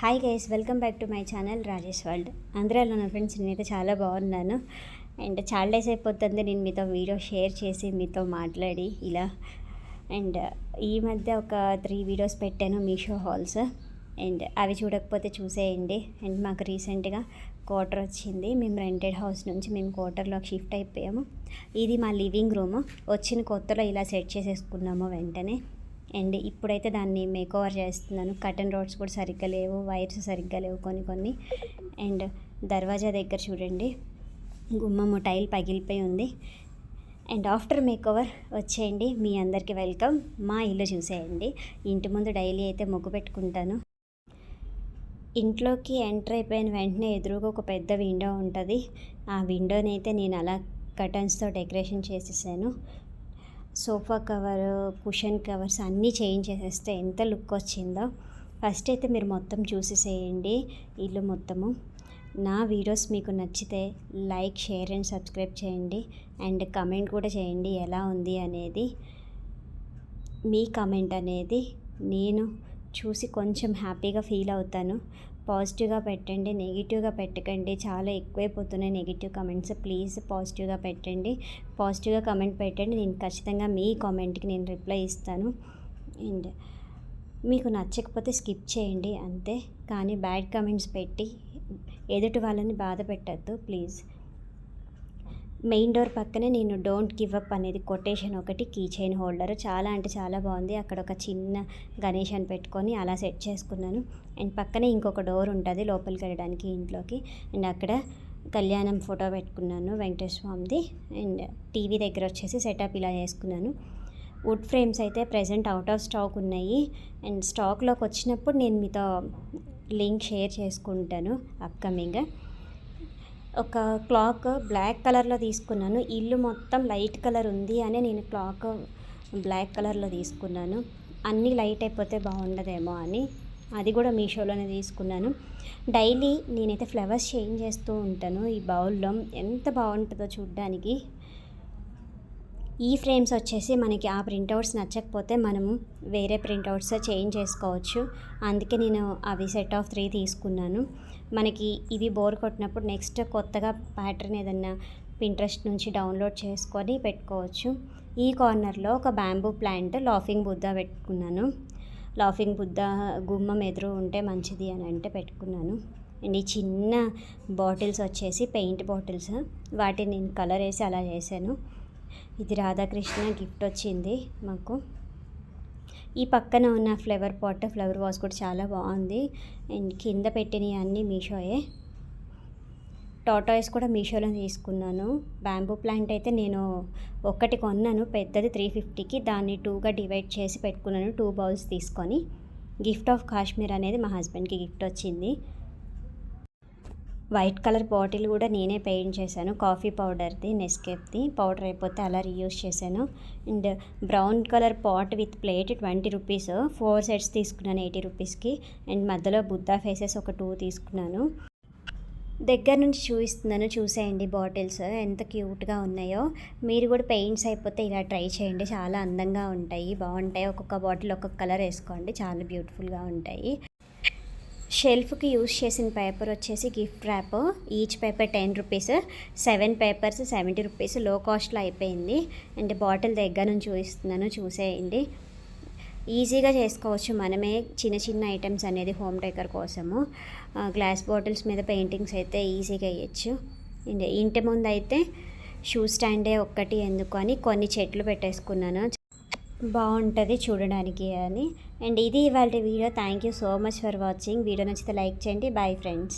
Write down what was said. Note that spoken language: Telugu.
Hi guys welcome back to my channel Rajesh world ఆంధ్రాలో నా ఫ్రెండ్స్ నేనైతే చాలా బాగున్నాను. అండ్ చాలా డేస్ అయిపోతుంది నేను మీతో వీడియో షేర్ చేసి మీతో మాట్లాడి ఇలా. అండ్ uh, ఈ మధ్య ఒక త్రీ వీడియోస్ పెట్టాను మీషో హాల్స్ అండ్ అవి చూడకపోతే చూసేయండి. అండ్ మాకు రీసెంట్గా క్వార్టర్ వచ్చింది. మేము రెంటెడ్ హౌస్ నుంచి మేము క్వార్టర్లోకి షిఫ్ట్ అయిపోయాము. ఇది మా లివింగ్ రూమ్ వచ్చిన కొత్తలో ఇలా సెట్ చేసేసుకున్నాము వెంటనే. అండ్ ఇప్పుడైతే దాన్ని మేక్ ఓవర్ చేస్తున్నాను. కటన్ రోడ్స్ కూడా సరిగ్గా లేవు వైర్స్ సరిగ్గా లేవు కొన్ని కొన్ని. అండ్ దర్వాజా దగ్గర చూడండి గుమ్మము టైల్ పగిలిపోయి ఉంది. అండ్ ఆఫ్టర్ మేక్ ఓవర్ వచ్చేయండి. మీ అందరికీ వెల్కమ్. మా ఇల్లు చూసేయండి. ఇంటి ముందు డైలీ అయితే మొగ్గు పెట్టుకుంటాను. ఇంట్లోకి ఎంటర్ అయిపోయిన వెంటనే ఎదురుగా ఒక పెద్ద విండో ఉంటుంది. ఆ విండోని అయితే నేను అలా కటన్స్తో డెకరేషన్ చేసేసాను. సోఫా కవర్ కుషన్ కవర్స్ అన్నీ చేంజ్ చేసేస్తే ఎంత లుక్ వచ్చిందో. ఫస్ట్ అయితే మీరు మొత్తం చూసేసేయండి ఇల్లు మొత్తము. నా వీడియోస్ మీకు నచ్చితే లైక్ షేర్ అండ్ సబ్స్క్రైబ్ చేయండి. అండ్ కమెంట్ కూడా చేయండి ఎలా ఉంది అనేది. మీ కమెంట్ అనేది నేను చూసి కొంచెం హ్యాపీగా ఫీల్ అవుతాను. పాజిటివ్గా పెట్టండి నెగిటివ్గా పెట్టకండి. చాలా ఎక్కువైపోతున్నాయి నెగిటివ్ కమెంట్స్. ప్లీజ్ పాజిటివ్గా పెట్టండి. పాజిటివ్గా కమెంట్ పెట్టండి. నేను ఖచ్చితంగా మీ కామెంట్కి నేను రిప్లై ఇస్తాను. అండ్ మీకు నచ్చకపోతే స్కిప్ చేయండి అంతే. కానీ బ్యాడ్ కమెంట్స్ పెట్టి ఎదుటి వాళ్ళని బాధ పెట్టద్దు. ప్లీజ్. మెయిన్ డోర్ పక్కనే నేను డోంట్ గివ్ అప్ అనేది కొటేషన్ ఒకటి కీ చైన్ హోల్డర్. చాలా అంటే చాలా బాగుంది. అక్కడ ఒక చిన్న గణేష్ అని పెట్టుకొని అలా సెట్ చేసుకున్నాను. అండ్ పక్కనే ఇంకొక డోర్ ఉంటుంది లోపలికి వెళ్ళడానికి ఇంట్లోకి. అండ్ అక్కడ కళ్యాణం ఫోటో పెట్టుకున్నాను వెంకటేశ్వర స్వామిది అండ్ టీవీ దగ్గర వచ్చేసి సెటప్ ఇలా చేసుకున్నాను. వుడ్ ఫ్రేమ్స్ అయితే ప్రజెంట్ అవుట్ ఆఫ్ స్టాక్ ఉన్నాయి. అండ్ స్టాక్లోకి వచ్చినప్పుడు నేను మీతో లింక్ షేర్ చేసుకుంటాను అప్కమింగ్ ఒక క్లాక్ బ్లాక్ కలర్లో తీసుకున్నాను. ఇల్లు మొత్తం లైట్ కలర్ ఉంది అని నేను క్లాక్ బ్లాక్ కలర్లో తీసుకున్నాను. అన్నీ లైట్ అయిపోతే బాగుండదేమో అని అది కూడా మీషోలోనే తీసుకున్నాను. డైలీ నేనైతే ఫ్లవర్స్ చేంజ్ చేస్తూ ఉంటాను ఈ బౌల్లో. ఎంత బాగుంటుందో చూడ్డానికి. ఈ ఫ్రేమ్స్ వచ్చేసి మనకి ఆ ప్రింట్అవుట్స్ నచ్చకపోతే మనం వేరే ప్రింట్అవుట్స్ చేంజ్ చేసుకోవచ్చు. అందుకే నేను అవి సెట్ ఆఫ్ త్రీ తీసుకున్నాను. మనకి ఇది బోర్ కొట్టినప్పుడు నెక్స్ట్ కొత్తగా ప్యాటర్న్ ఏదన్నా పింట్రెస్ట్ నుంచి డౌన్లోడ్ చేసుకొని పెట్టుకోవచ్చు. ఈ కార్నర్లో ఒక బ్యాంబూ ప్లాంట్ లాఫింగ్ బుద్ధ పెట్టుకున్నాను. లాఫింగ్ బుద్ధ గుమ్మం ఎదురు ఉంటే మంచిది అని అంటే పెట్టుకున్నాను. అండ్ ఈ చిన్న బాటిల్స్ వచ్చేసి పెయింట్ బాటిల్స్ వాటిని నేను కలర్ వేసి అలా చేశాను. ఇది రాధాకృష్ణ గిఫ్ట్ వచ్చింది మాకు. ఈ పక్కన ఉన్న ఫ్లవర్ పాట్ ఫ్లవర్ వాస్ కూడా చాలా బాగుంది. అండ్ కింద పెట్టినవి అన్నీ మీషోయే. టాటాయిస్ కూడా మీషోలో తీసుకున్నాను. బ్యాంబూ ప్లాంట్ అయితే నేను ఒక్కటి కొన్నాను. పెద్దది త్రీ ఫిఫ్టీకి దాన్ని టూగా డివైడ్ చేసి పెట్టుకున్నాను. టూ బౌల్స్ తీసుకొని. గిఫ్ట్ ఆఫ్ కాశ్మీర్ అనేది మా హస్బెండ్కి గిఫ్ట్ వచ్చింది. వైట్ కలర్ బాటిల్ కూడా నేనే పెయింట్ చేశాను. కాఫీ పౌడర్ది నెస్కేప్ది పౌడర్ అయిపోతే అలా రీయూస్ చేశాను. And brown colour pot with plate twenty rupees four sets తీసుకున్నాను ఎయిటీ రూపీస్కి. అండ్ మధ్యలో బుద్ధా ఫేసెస్ ఒక టూ తీసుకున్నాను. దగ్గర నుంచి చూపిస్తున్నాను చూసేయండి బాటిల్స్ ఎంత క్యూట్గా ఉన్నాయో. మీరు కూడా పెయింట్స్ అయిపోతే ఇలా ట్రై చేయండి. చాలా అందంగా ఉంటాయి. బాగుంటాయి. ఒక్కొక్క బాటిల్ ఒక్కొక్క కలర్ వేసుకోండి. చాలా బ్యూటిఫుల్గా ఉంటాయి. షెల్ఫ్కి యూస్ చేసిన పేపర్ వచ్చేసి gift wrap. Each paper ten rupees seven papers seventy rupees. Low కాస్ట్లో అయిపోయింది. అండ్ బాటిల్ దగ్గర నుంచి చూపిస్తున్నాను చూసేయండి. ఈజీగా చేసుకోవచ్చు. మనమే చిన్న చిన్న ఐటమ్స్ అనేది హోమ్ డెకర్ కోసము. గ్లాస్ బాటిల్స్ మీద పెయింటింగ్స్ అయితే ఈజీగా వేయచ్చు. అండ్ ఇంటి ముందు అయితే షూ స్టాండే ఒక్కటి ఎందుకు అని కొన్ని చెట్లు పెట్టేసుకున్నాను. బాగుంటుంది చూడడానికి అని. అండ్ ఇది ఇవాళ video. Thank you so much for watching video నచ్చితే లైక్ చేయండి. Bye friends